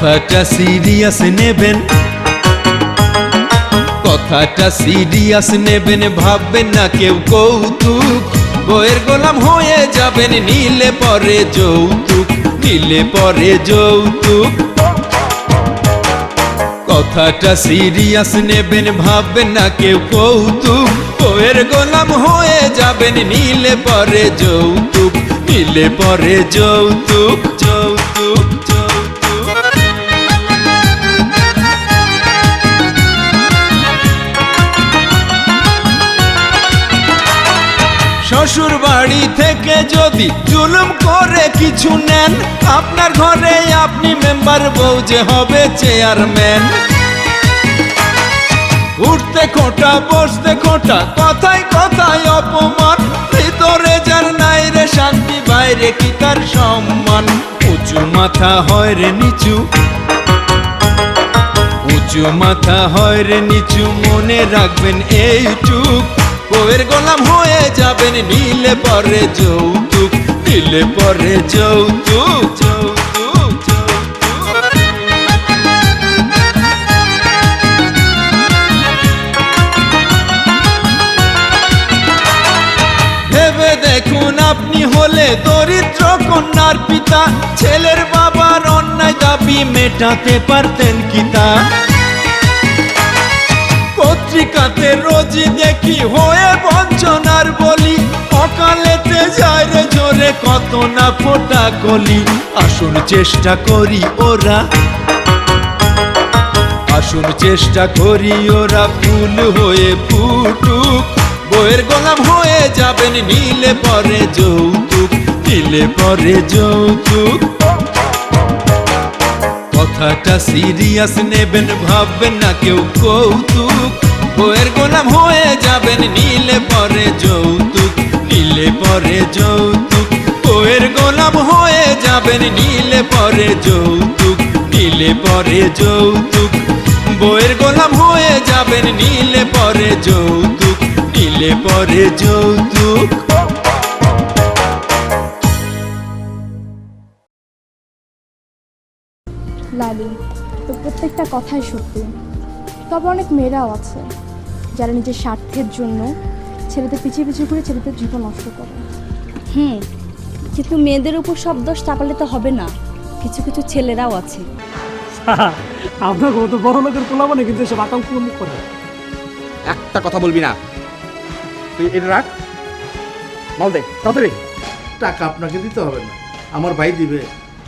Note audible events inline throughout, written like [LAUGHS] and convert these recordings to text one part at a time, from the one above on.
কথাটা সিরিয়াস নেবেন। কথাটা সিরিয়াস নেবেন, ভাববেন না কেউ কৌতুক। বইয়ের গোলাম হয়ে যাবেন, নীলে পরে যৌতুক, নীলে পরে যৌতুক। কথাটা সিরিয়াস নেবেন, ভাববেন না কেউ কৌতুক। বইয়ের গোলাম হয়ে যাবেন, নীলে পরে যৌতুক, নীলে পরে যৌতুক। বাড়ি থেকে যদি জুলুম করে কিছু নেন, আপনার ঘরে আপনি মেম্বার বউ যে হবে চেয়ারম্যান উঠতে খোঁটা, বসতে খোঁটা, কথায় কথায় অপমান। ভিতরে যার নাই রে শান্তি, বাইরে কি তার সম্মান? উঁচু মাথা হয় রে নিচু। উঁচু মাথা হয় রে নিচু, মনে রাখবেন এইটুক। বউয়ের গোলাম হয়ে যাবেন নীলে পরে যৌতুক নীলে পরে যৌতুক আপনি হলে দরিদ্র কন্যার পিতা। ছেলের বাবার অন্যায় দাবি মেটাতে পারতেন কি তা? পত্রিকাতে রোজই দেখি হয়ে বঞ্চনার বলি। অকালেতে যায় রে জোরে কত না ফোটা কলি। আসুন চেষ্টা করি ওরা। আসুন চেষ্টা করি ওরা ফুল হয়ে ফুটুক। বইয়ের গোলাম হয়ে যাবেন নীলে পরে যৌতুক নীলে পরে যৌতুক। কথাটা সিরিয়াস নেবেন, ভাববেন না কেউ কৌতুক। বইয়ের গোলাম হয়ে যাবেন, নীলে পরে যৌতুক, নীলে পরে যৌতুক। বইয়ের গোলাম হয়ে যাবেন, নীলে পরে যৌতুক, নীলে পরে যৌতুক। বইয়ের গোলাম হয়ে যাবেন, নীলে পরে যৌতুক, নীলে পরে যৌতুক। লালু তো প্রত্যেকটা কথাই সত্যি। তবে অনেক মেয়েরাও আছে। যারা নিজের স্বার্থের জন্য ছেলেদের পিছিয়ে পিছিয়ে ঘুরে ছেলেদের জীবন নষ্ট করে। হুম কিন্তু মেয়েদের উপর সব দোষ চাপালে তো হবে না। কিছু কিছু ছেলেরাও আছে। আপনার কত বড় লোকের পোলাবনে কিন্তু এসব আকাঙ্ক্ষ মুখ করে। একটা কথা বলবি না। তুই এটা রাখ। মাল দে তাড়াতাড়ি। টাকা আপনাকে দিতে হবে না। আমার ভাই দিবে।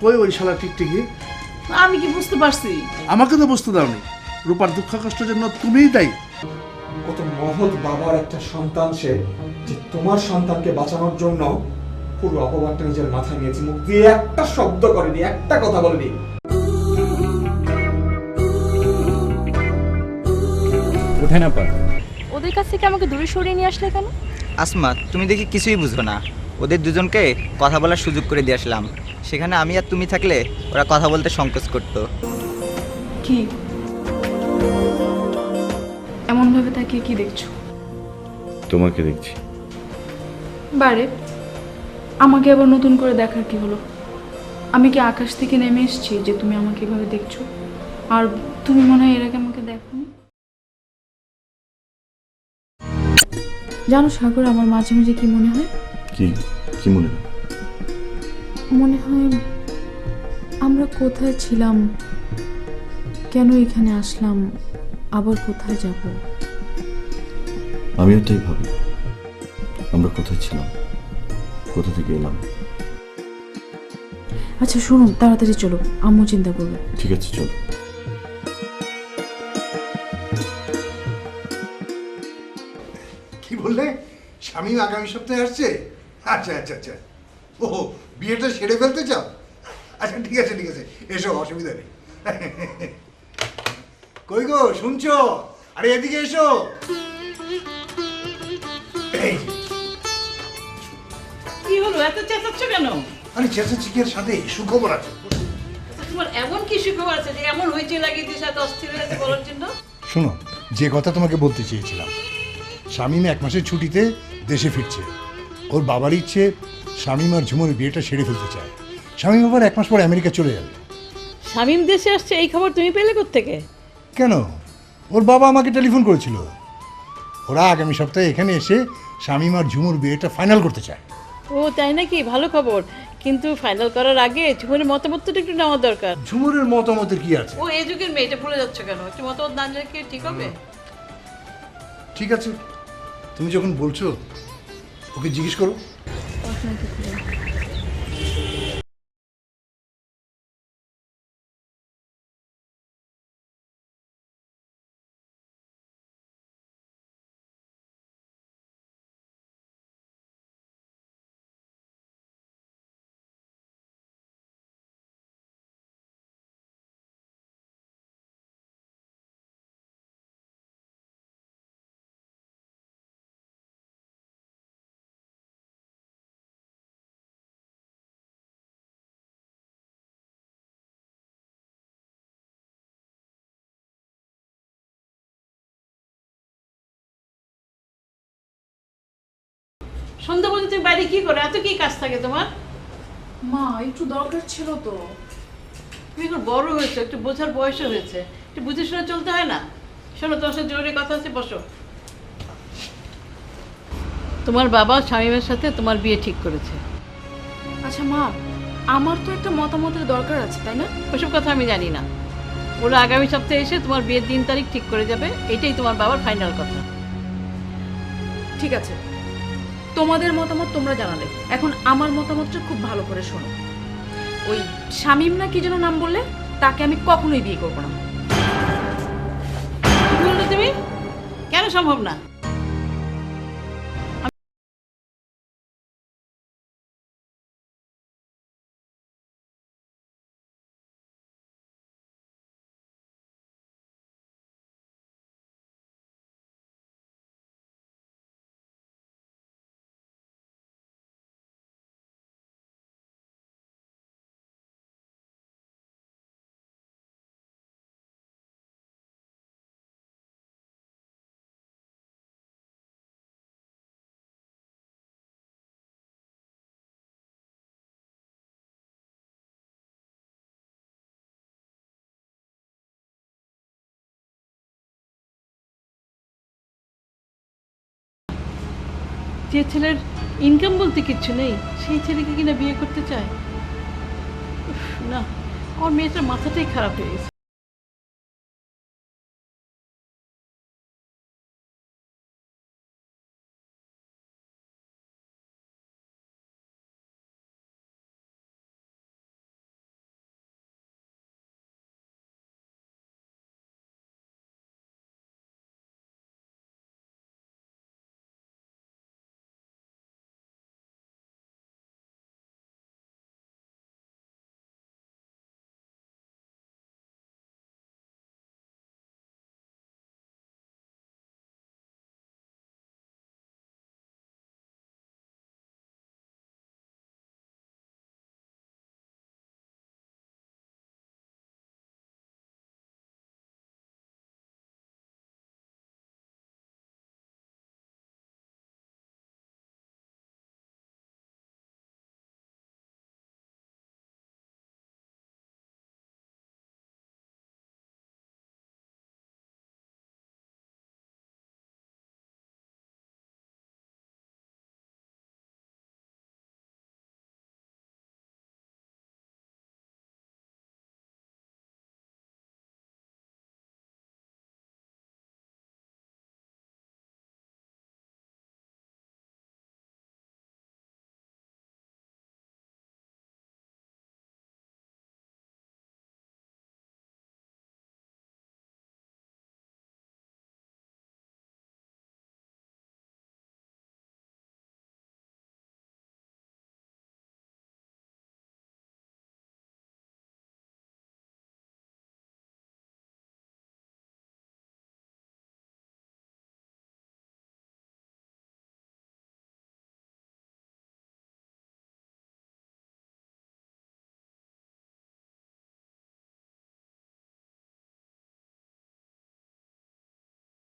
কই ওই শালা টিকটিকি? আমি কি বুঝতে পারছি? আমাকে তো বুঝতে দাওনি। রূপার দুঃখ কষ্টের জন্য তুমিই দায়ী। কত মহৎ বাবার একটা সন্তান সে যে তোমার সন্তানকে বাঁচানোর জন্য পুরো অপবাদটা নিজের মাথায় নিয়েছে। মুখ দিয়ে একটা শব্দ করেনি একটা কথা বলেনি। উঠে না পার ওদের কাছ থেকে আমাকে দূরে সরিয়ে নিয়ে আসলে কেন? আসমা তুমি দেখি কিছুই বুঝো না। ওদের দুজনকে কথা বলার সুযোগ করে দিয়ে আসলাম। সেখানে আমি আর তুমি থাকলে ওরা কথা বলতে সংকোচ করতো। কি? ভাবে তাকিয়ে কি দেখছ? তোমাকে দেখছি। বারে আমাকে আবার নতুন করে দেখার কি হলো? আমি কি আকাশ থেকে নেমে এসেছি যে তুমি আমাকে এভাবে দেখছ? আর তুমি মনে হয় এর আগে আমাকে দেখো জানো সাগর আমার মাঝে মাঝে কি মনে হয়? কি? কি মনে হয়? মনে হয় আমরা কোথায় ছিলাম? কেন এখানে আসলাম? আবার কোথায় যাব? আমি ওটাই ভাবি। আমরা কোথায় ছিলাম? কোথা থেকে এলাম? আচ্ছা শুনুন তাড়াতাড়ি চলো আম্মু চিন্তা করবে। ঠিক আছে চলো। কি বললে? স্বামী আগামী সপ্তাহে আসছে? আচ্ছা আচ্ছা আচ্ছা। ও বিয়েটা সেরে ফেলতে চাও? আচ্ছা ঠিক আছে ঠিক আছে। এসো অসুবিধা নেই। কই গো শুনছো? আরে এদিকে এসো। কি হলো? এত চেঁচাচ্ছ কেন? আরে চেঁচাচিকের সাথে? সুখবর আছে। তোমার এমন কি সুখবর আছে যে এমন হইচে লাগিয়ে দিয়েছে এত অস্থির হয়ে আছে বলার জন্য? শোনো যে কথা তোমাকে বলতে চেয়েছিলাম শামীম এক মাসের ছুটিতে দেশে ফিরছে। ওর বাবার ইচ্ছে শামীম আর ঝুমুর বিয়েটা সেরে ফেলতে চায়। শামীম আবার এক মাস পর আমেরিকা চলে যাবে। শামীম দেশে আসছে এই খবর তুমি পেলে থেকে কেন? ওর বাবা আমাকে টেলিফোন করেছিল। ওরা আগামী সপ্তাহে এখানে এসে শামীম আর ঝুমুর বিয়েটা ফাইনাল করতে চায়। ও তাই নাকি? ভালো খবর। কিন্তু ফাইনাল করার আগে ঝুমুরের মতামত তো একটু নেওয়া দরকার। ঝুমুরের মতামতের কি আছে? ও এই যুগের মেয়েটা ভুলে যাচ্ছে কেন? একটু মতামত না নিলে কি ঠিক হবে? ঠিক আছে। তুমি যখন বলছো ওকে জিজ্ঞেস করো। সন্ধ্যা পর্যন্ত তুমি বাইরে কি করো? এত কি কাজ থাকে তোমার? মা একটু দরকার ছিল তো। তুমি এখন বড় হয়েছে একটু বোঝার বয়সও হয়েছে। একটু বুঝে শুনে চলতে হয় না? শোনো তোমার সাথে জরুরি কথা আছে বসো। তোমার বাবা স্বামীমের সাথে তোমার বিয়ে ঠিক করেছে। আচ্ছা মা আমার তো একটা মতামতের দরকার আছে তাই না? ওসব কথা আমি জানি না। ওরা আগামী সপ্তাহে এসে তোমার বিয়ের দিন তারিখ ঠিক করে যাবে এটাই তোমার বাবার ফাইনাল কথা। ঠিক আছে। তোমাদের মতামত তোমরা জানালে। এখন আমার মতামতটা খুব ভালো করে শোনো। ওই শামীম না কি যেন নাম বললে? তাকে আমি কখনোই বিয়ে করব না। তুমি? কেন সম্ভব না? যে ছেলের ইনকাম বলতে কিচ্ছু নেই, সেই ছেলেকে কিনা বিয়ে করতে চায়? না, আমার মেয়েটার মাথাটাই খারাপ হয়ে গেছে।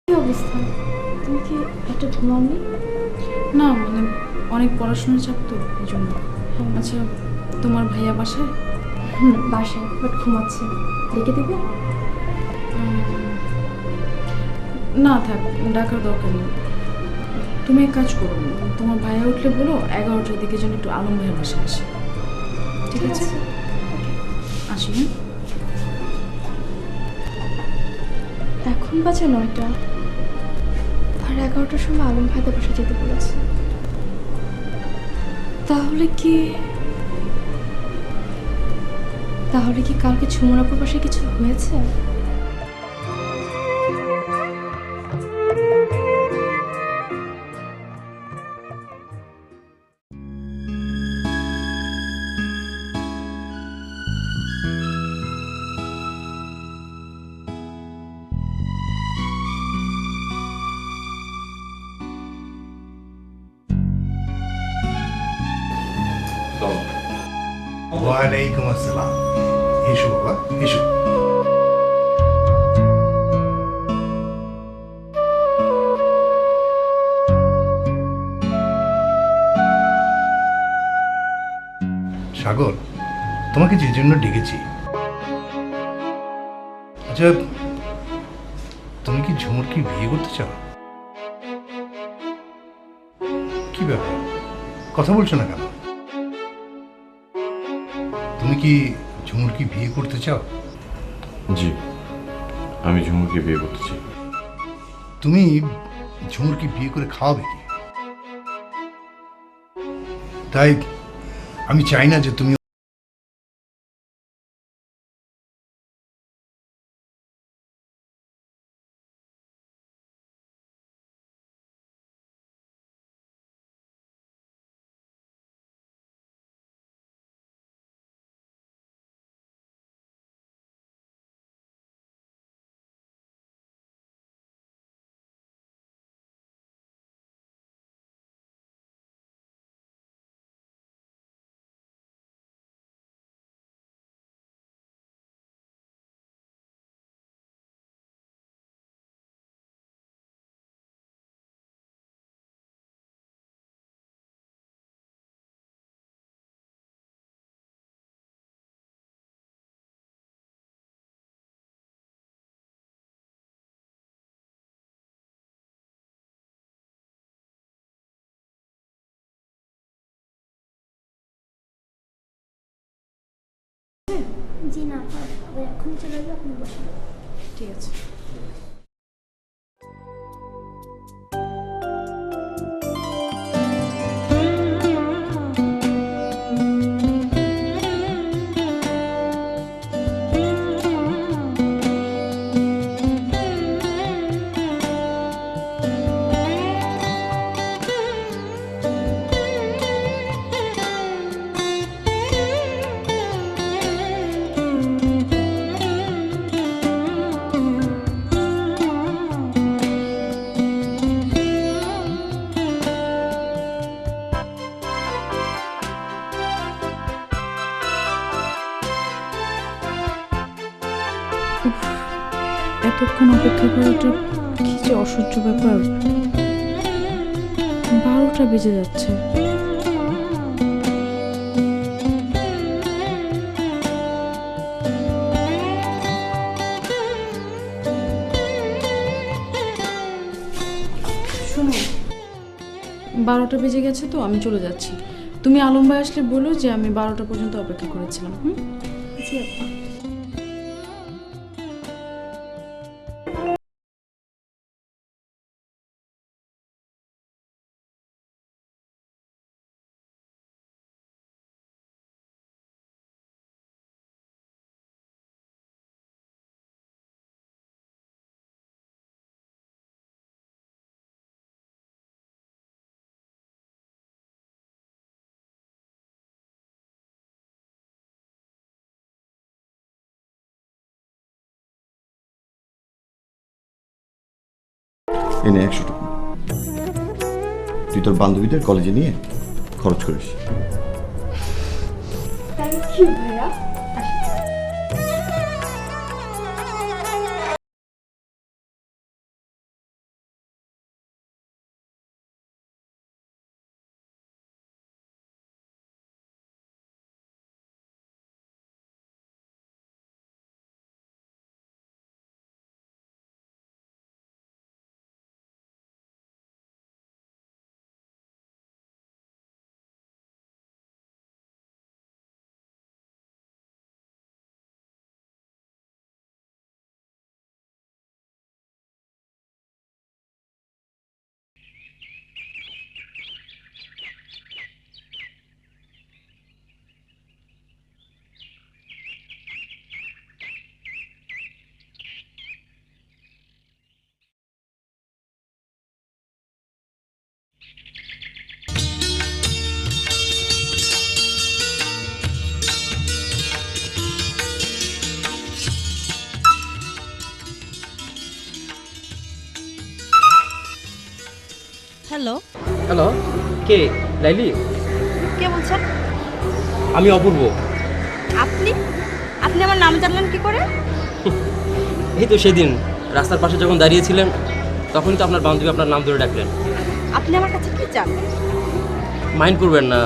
কি অবস্থা? তুমি কি একটা ঘুমাওনি? না মানে অনেক পড়াশোনার চাপ তো এই জন্য। আচ্ছা তোমার ভাইয়া বাসায়? হুম বাসায় বাট ঘুমাচ্ছে। ডেকে দিবে? না থাক ডাকার দরকার নেই। তুমি এক কাজ করো তোমার ভাইয়া উঠলে বলো এগারোটার দিকে যেন একটু আলম ভাইয়ের বাসায় আসে। ঠিক আছে? আসি হ্যাঁ? এখন বাজে নয়টা। আর এগারোটার সময় আলম ভাইদের বসে যেতে বলেছে। তাহলে কি তাহলে কি কালকে ছুমরাপুর পাশে কিছু হয়েছে? ওয়ালাইকুম আসসালাম। এসো বাবা, এসো। সাগর, তোমাকে যে জন্য ডেকেছি। আচ্ছা তুমি কি ঝুমুরকে বিয়ে করতে চাও? কি ব্যাপার? কথা বলছো না কেন? তুমি কি ঝুমুরকে বিয়ে করতে চাও? জি আমি ঝুমুরকে বিয়ে করতে চাই। তুমি ঝুমুরকে বিয়ে করে খাওয়াবে কি? তাই আমি চাই না যে তুমি জি না এখন চলে যাবে আপনি ঠিক আছে। এতক্ষণ অপেক্ষা করাটা কি যে অসহ্য ব্যাপার। বারোটা বেজে যাচ্ছে। শোনো বারোটা বেজে গেছে তো আমি চলে যাচ্ছি। তুমি আলম ভাই আসলে বলো যে আমি বারোটা পর্যন্ত অপেক্ষা করেছিলাম হুম? জি আপা। এনে একশো টাকা। তুই তোর বান্ধবীদের কলেজে নিয়ে খরচ করিস। থ্যাংক ইউ ভাইয়া। লাইলি? কে বলছেন? আমি অপূর্ব। আপনি? আপনি আমার নাম জানলেন কি করে? [LAUGHS] এই তো সেদিন রাস্তার পাশে যখন দাঁড়িয়েছিলেন তখনই তো আপনার বান্ধবী আপনার নাম ধরে ডাকলেন। আপনি আমার কাছে কি চান মাইন্ড করবেন না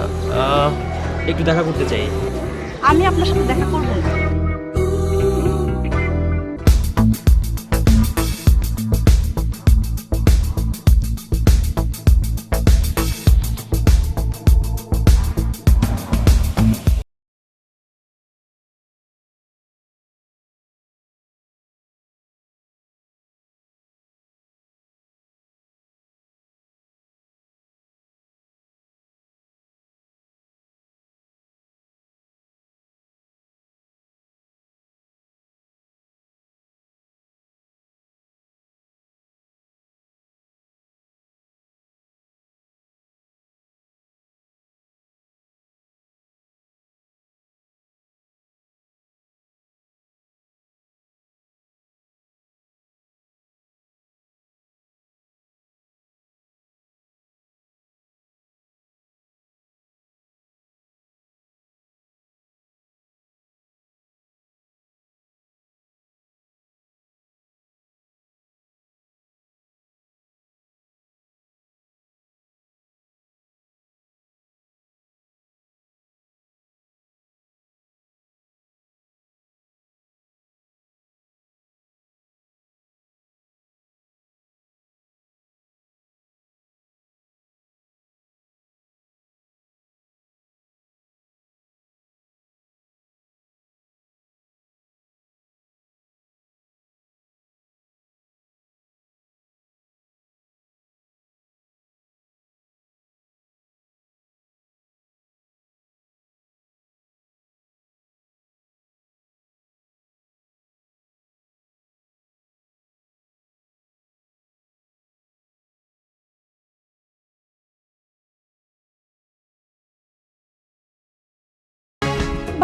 একটু দেখা করতে চাই। আমি আপনার সাথে দেখা করব না।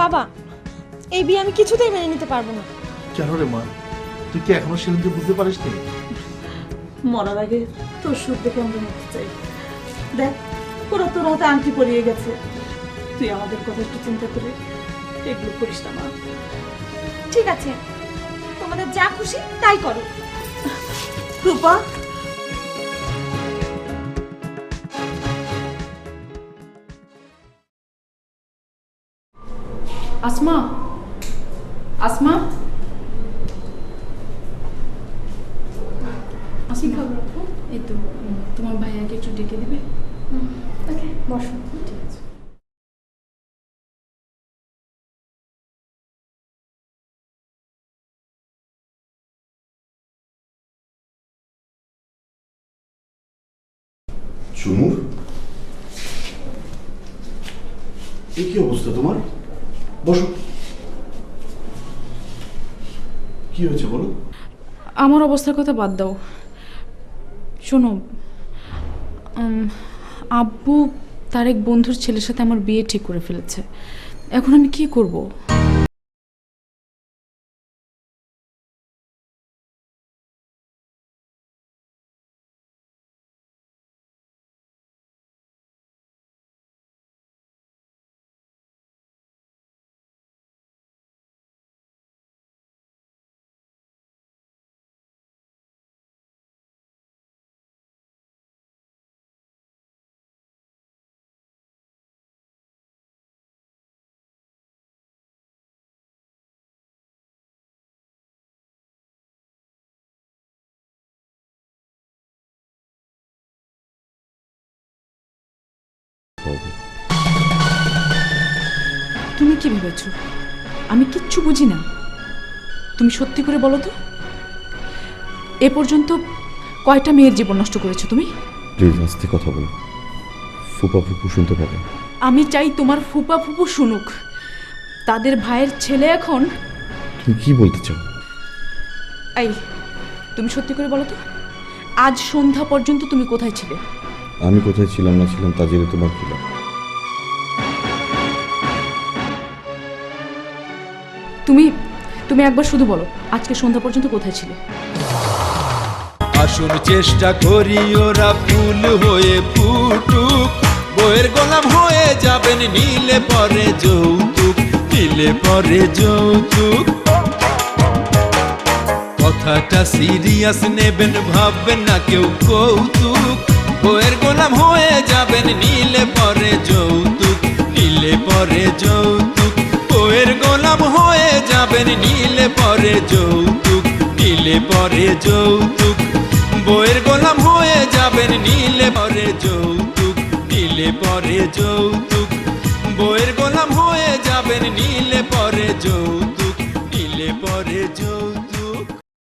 বাবা এই বিয়ে আমি কিছুতেই মেনে নিতে পারব না। কেন রে মা? তুই কি এখনও সেলিমকে বুঝতে পারিস নি? মরার আগে তোর সুখ দেখে আমরা মরতে চাই। দেখ ওরা তোর হাতে আংটি পরিয়ে গেছে। তুই আমাদের কথা একটু চিন্তা করে এগুলো করিস না মা। ঠিক আছে তোমাদের যা খুশি তাই করো। রূপা আসমা? আসমা? আসি খবর এই তো তোমার ভাইয়াকে একটু ডেকে দিবে। ওকে বসো। ঠিক আছে। চুমুর? এ কি অবস্থা তোমার? কি হয়েছে বলো আমার অবস্থার কথা বাদ দাও। শোনো আব্বু তার এক বন্ধুর ছেলের সাথে আমার বিয়ে ঠিক করে ফেলেছে। এখন আমি কি করব? তুমি কি ভেবেছ? আমি কিচ্ছু বুঝি না। তুমি সত্যি করে বলো তো। এ পর্যন্ত কয়টা মেয়ের জীবন নষ্ট করেছ তুমি? প্লিজ আস্তে কথা বলো। ফুপা ফুপু শুনতে পাবে আমি চাই তোমার ফুপা ফুপু শুনুক তাদের ভাইয়ের ছেলে এখন তুমি কি বলতে চাও? এই তুমি সত্যি করে বলো তো। আজ সন্ধ্যা পর্যন্ত তুমি কোথায় ছিলে? আমি কোথায় ছিলাম না ছিলাম তা জেনে তোমার কি লাভ? তুমি তুমি একবার শুধু বলো, আজকে সন্ধ্যা পর্যন্ত কোথায় ছিলে? আসুন চেষ্টা করি ওরা ফুল হয়ে ফুটুক। বইয়ের গোলাম হয়ে যাবেন নীলে পরে যৌতুক নীলে পরে যৌতুক। কথাটা সিরিয়াস নেবেন, ভাববেন না কেউ কৌতুক। বইয়ের গোলাম হয়ে যাবেন নীলে পরে যৌতুক নীলে পরে যৌতুক। বইয়ের গোলাম হয়ে যাবেন, নীলে পরে যৌতুক, নীলে পরে যৌতুক। বউয়ের গোলাম হয়ে যাবেন, নীলে পরে যৌতুক, নীলে পরে যৌতুক। বউয়ের গোলাম হয়ে যাবেন, নীলে পরে যৌতুক, নীলে পরে যৌতুক।